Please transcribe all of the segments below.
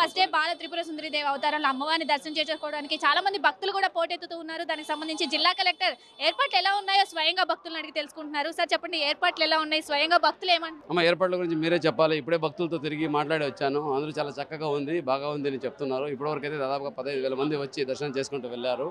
First day Bala Tripura Sundari Devi అవతారంలో అమ్మవారిని దర్శనం చేసుకోవడానికి చాలా మంది భక్తులు కూడా పోటెత్తుతూ ఉన్నారు. దానికి సంబంధించి జిల్లా కలెక్టర్ ఏర్పాట్లు ఎలా ఉన్నాయో స్వయంగా భక్తులను అడిగి తెలుసుకుంటున్నారు. సార్ చెప్పండి ఏర్పాట్లు ఎలా ఉన్నాయి? స్వయంగా భక్తులు ఏమంటారు అమ్మ ఏర్పాట్ల గురించి మీరే చెప్పాలి. ఇప్పుడే భక్తులతో తిరిగి మాట్లాడి వచ్చాను. అందరూ చాలా చక్కగా ఉంది బాగా ఉంది అని చెప్తున్నారు. ఇప్పటివరకు అయితే దాదాపుగా పదహైదు వేల మంది వచ్చి దర్శనం చేసుకుంటూ వెళ్ళారు.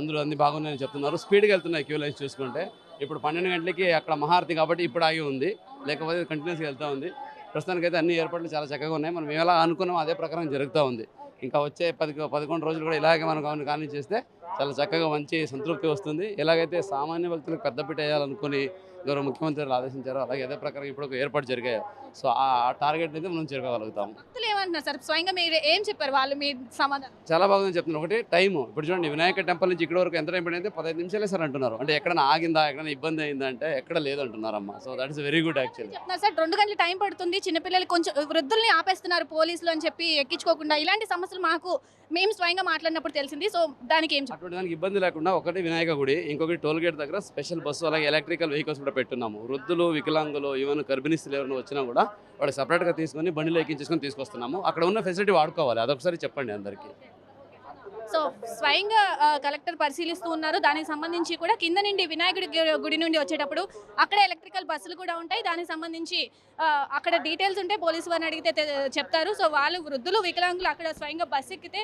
అందరూ అన్ని బాగున్నాయని చెప్తున్నారు. స్పీడ్గా వెళ్తున్నాయి క్యూ లైన్స్ చూసుకుంటే. ఇప్పుడు పన్నెండు గంటలకి అక్కడ మహారతి కాబట్టి ఇప్పుడు ఆగి ఉంది. లేకపోతే కంటిన్యూస్గా వెళ్తూ ఉంది. ప్రస్తుతానికైతే అన్ని ఏర్పాట్లు చాలా చక్కగా ఉన్నాయి. మనం ఎలా అనుకున్నామో అదే ప్రకారం జరుగుతూ ఉంది. ఇంకా వచ్చే పది పదకొండు రోజులు కూడా ఇలాగే మనం కావాలి కానీ చేస్తే చాలా చక్కగా మంచి సంతృప్తి వస్తుంది. ఎలాగైతే సామాన్య భక్తులకు పెద్దపీట వేయాలనుకుని గౌరవ ముఖ్యమంత్రులు ఆదేశించారో. అలాగే అదే ప్రకారం ఇప్పుడు ఒక ఏర్పాటు జరిగాయి. సో ఆ టార్గెట్ అయితే మనం చేరుకోగలుగుతాం. భక్తులు ఏమంటున్నారు సార్? స్వయంగా మీరు ఏం చెప్పారు? వాళ్ళు మీ సమాధానం. చాలా బాగుందని చెప్తున్నారు. ఒకటి టైము. ఇప్పుడు చూడండి వినాయక టెంపుల్ నుంచి ఇక్కడ వరకు ఎంత టైం పడింది? పదహైదు నిమిషాలే సార్ అంటున్నారు. అంటే ఎక్కడైనా ఆగిందా? ఎక్కడైనా ఇబ్బంది అయిందా అంటే ఎక్కడ లేదంటున్నారమ్మా. So that is very good actually చెప్తున్నారు సార్? రెండు గంటల టైం పడుతుంది. చిన్నపిల్లలు కొంచెం వృద్ధుల్ని ఆపేస్తున్నారు పోలీసులు అని చెప్పి ఎక్కించుకోకుండా. ఇలాంటి సమస్యలు మాకు మేము స్వయంగా మాట్లాడినప్పుడు తెలిసింది. సో దానికి ఏం అటువంటి దానికి ఇబ్బంది లేకుండా ఒకటి వినాయక గుడి ఇంకొకటి టోల్ గేట్ దగ్గర స్పెషల్ బస్సు అలాగే ఎలక్ట్రికల్ వెహికల్స్ కూడా పెట్టున్నాము. వృద్ధులు వికలాంగులు ఈవెన్ గర్భిణిస్తులు ఎవరైనా వచ్చినా కూడా వాళ్ళు సపరేట్గా తీసుకొని బండిలో ఎక్కించేసుకొని తీసుకొస్తున్నాము. అక్కడ ఉన్న ఫెసిలిటీ వాడుకోవాలి. అదొకసారి చెప్పండి అందరికీ. సో స్వయంగా కలెక్టర్ పరిశీలిస్తూ ఉన్నారు. దానికి సంబంధించి కూడా కింద నుండి వినాయకుడి గుడి నుండి వచ్చేటప్పుడు అక్కడ ఎలక్ట్రికల్ బస్సులు కూడా ఉంటాయి. దానికి సంబంధించి అక్కడ డీటెయిల్స్ ఉంటే పోలీసు వారిని అడిగితే చెప్తారు. సో వాళ్ళు వృద్ధులు వికలాంగులు అక్కడ స్వయంగా బస్సు ఎక్కితే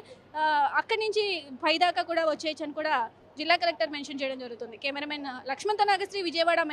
అక్కడి నుంచి పైదాకా కూడా వచ్చేయచ్చు అని కూడా జిల్లా కలెక్టర్ మెన్షన్ చేయడం జరుగుతుంది. కెమెరామెన్ లక్ష్మణ్ నాగశ్రీ విజయవాడ